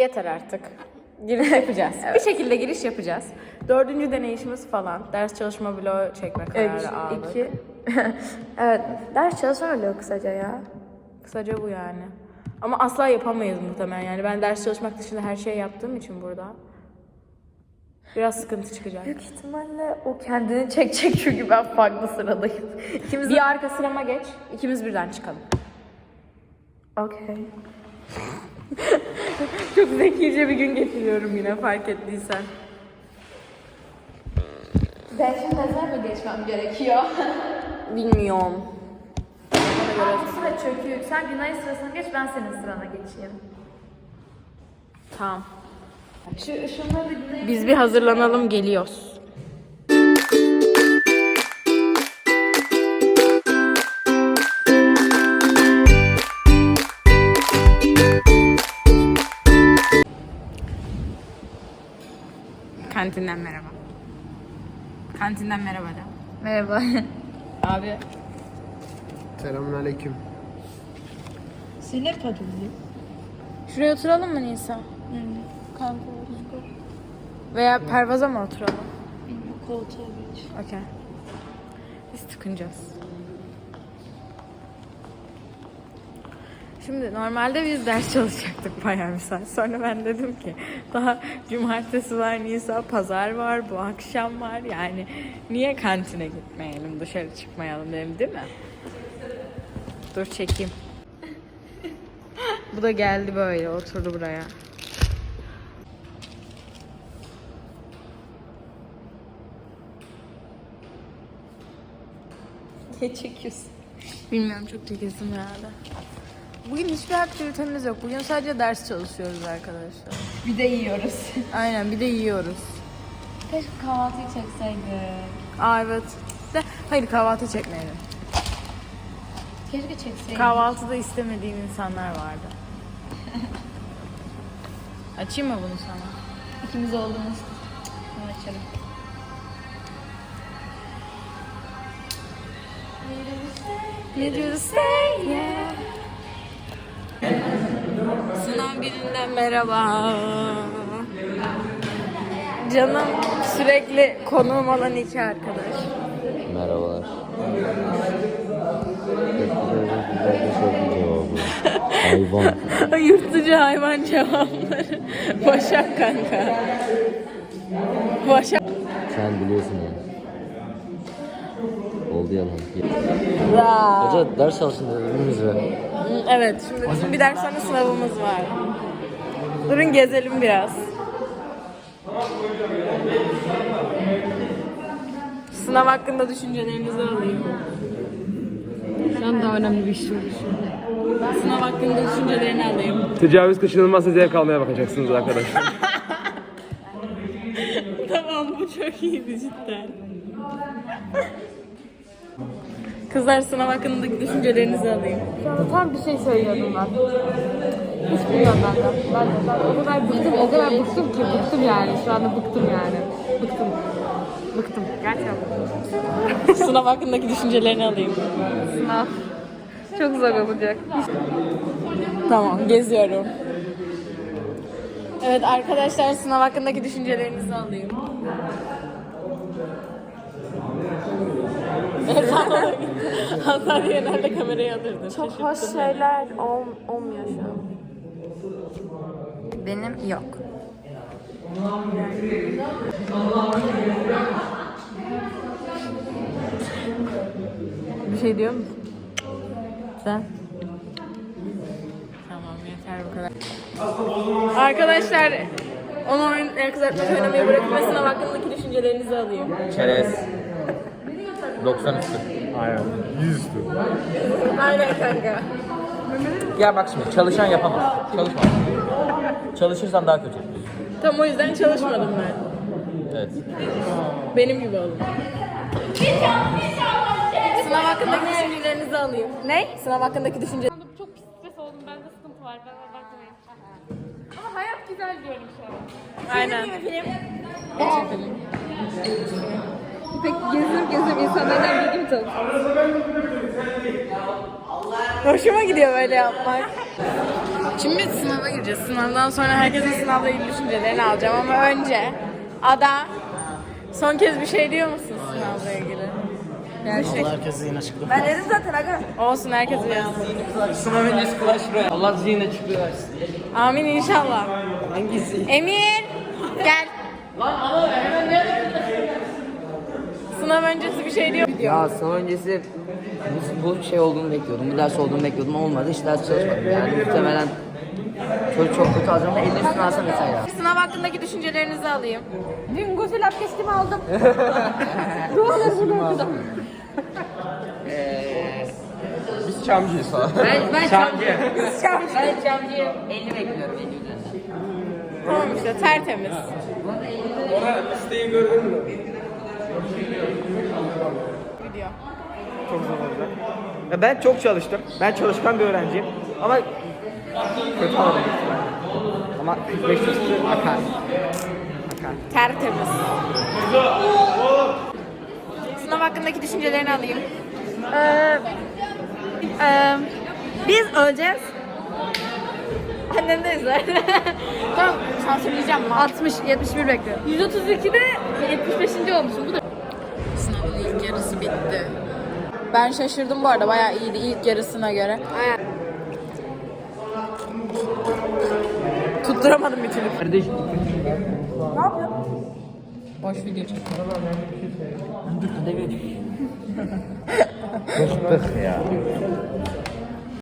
Yeter artık. Giriş yapacağız. Bir şekilde giriş yapacağız. Dördüncü deneyişimiz falan. Ders çalışma bloğu çekme kararı 3, aldık. 2. evet. Ders çalışma öyle kısaca ya. Kısaca bu yani. Ama asla yapamayız muhtemelen. Yani ben ders çalışmak dışında her şeyi yaptığım için burada. Biraz sıkıntı çıkacak. Büyük ihtimalle o kendini çekecek çünkü ben farklı sıradayım. İkimiz. Bir arka sırama geç. ikimiz birden çıkalım. Okey. Çok zekice bir gün geçiriyorum yine fark ettiysen. Ben şimdi mezar mı geçmem gerekiyor? Bilmiyorum. Bu sıra çöküyor. Sen Günay sırasına geç, ben senin sırana geçeyim. Tamam. Şu ışınları. Biz bir hazırlanalım geliyoruz. Kantinden merhaba. Kantinden merhaba de. Merhaba. Abi. Selamünaleyküm. Sinir patronu. Şuraya oturalım mı Nisa? Kanka Veya Pervaz'a mı oturalım? Koltuğa geç. Okey. Biz tıkınacağız. Şimdi normalde biz ders çalışacaktık bayağı bir saat. Sonra ben dedim ki daha cumartesi var, Nisa, pazar var, bu akşam var. Yani niye kantine gitmeyelim, dışarı çıkmayalım dedim değil mi? Dur çekeyim. bu da geldi böyle, oturdu buraya. Ne çekiyorsun? Bilmiyorum çok çekesim herhalde. Bugün hiçbir aktivitemiz yok. Bugün sadece ders çalışıyoruz arkadaşlar. Bir de yiyoruz. Aynen bir de yiyoruz. Keşke kahvaltıyı çekseydik. Aa evet. De, hayır kahvaltı çekmeyelim. Keşke çekseydik. Kahvaltıda istemediğim insanlar vardı. Açayım mı bunu sana? İkimiz olduğumuz. Ben açarım. Ne diyorsun? Say yeah. Birinden merhaba. Canım sürekli konuğum olan iki arkadaş. Merhabalar. Hayvan. Yırtıcı hayvan cevapları. Başak kanka. Başak. Sen biliyorsun ya. Yalan. Ra. Hoca ders çalışın dediniz ve Evet, şimdi bizim bir ders sonra sınavımız var. Durun gezelim biraz. Sınav hakkında düşüncelerinizi alayım. An daha önemli bir şey Sınav hakkında düşüncelerini alayım. Tecavüz kaçınılmazsa zevk almaya bakacaksınız arkadaşlar. tamam bu çok iyiydi cidden. Kızlar sınav hakkındaki düşüncelerinizi alayım. Tam bir şey söylüyordum ben. Hiç bilmiyorum ben de. Ben de. Ben o kadar bıktım, o kadar bıktım ki bıktım yani. Şu anda bıktım yani. Bıktım. Bıktım. Gerçekten. sınav hakkındaki düşüncelerini alayım. Sınav. Çok zor olacak. Tamam, geziyorum. Evet arkadaşlar sınav hakkındaki düşüncelerinizi alayım. Hasan Hasan genelde kamerayı alırdı. Çok hoş şeyler ol, olmuyor şu an. Benim yok. Bir şey diyor musun? Sen? Tamam yeter bu kadar. Arkadaşlar onu oyun el kızartması oynamayı sınav hakkındaki düşüncelerinizi alayım. Çerez. 90 üstü. Aynen. Yüzüstü. Aynen kanka. Ya bak şimdi çalışan yapamaz. Çalışma. Çalışırsan daha kötü. Tam o yüzden çalışmadım ben. Evet. Benim gibi olun. Sınav hakkındaki düşüncelerinizi alayım. Ne? Sınav hakkındaki düşünce. Çok pis stres oldum. Bende sıkıntı var. Ben bakmayın. Ama hayat güzel diyorum şu an. Aynen. Pek gezip gezip insanlardan bilgi mi? Hoşuma gidiyor böyle yapmak. Şimdi sınava gireceğiz. Sınavdan sonra herkesin sınavla ilgili düşüncelerini alacağım ama önce Ada son kez bir şey diyor musun sınavla ilgili? Gerçek. Herkes yine çıktı. Ben dedim zaten aga. Olsun herkes yazsın. Sınav öncesi Clash Royale. Allah zihne çıkıyor. Amin inşallah. Hangisi? Emir gel. Sınav öncesi bir şey diyor. Ya sınav öncesi bu, bu şey olduğunu bekliyordum, bu ders olduğunu bekliyordum. Olmadı, hiç ders çalışmadım. Yani muhtemelen çok, çok kötü alacağım da 50 üstüne alsam ya. Sınav hakkındaki düşüncelerinizi alayım. Dün gusül abdestimi aldım. Duaları bunu okudum. Biz çamcıyız falan. Ben, ben Çamcı. Ben Çamcı'yı 50 bekliyorum, 50 üzerinden. Tamam işte tertemiz. Ona listeyi gördün mü? Video. Çok zor olacak. Ya ben çok çalıştım. Ben çalışkan bir öğrenciyim. Ama kötü aldım. Ama 45 üstü akar. Akar. Tertemiz. Sınav hakkındaki düşüncelerini alayım. Ee, biz öleceğiz. Annem de izler. tamam sansürleyeceğim mi? 60, 71 bekliyor. 132'de 75. olmuşum. Bu da bitti. Ben şaşırdım bu arada bayağı iyiydi ilk yarısına göre. Tutturamadım bir türlü. Kardeş. Boş video çek. Bıktık ya.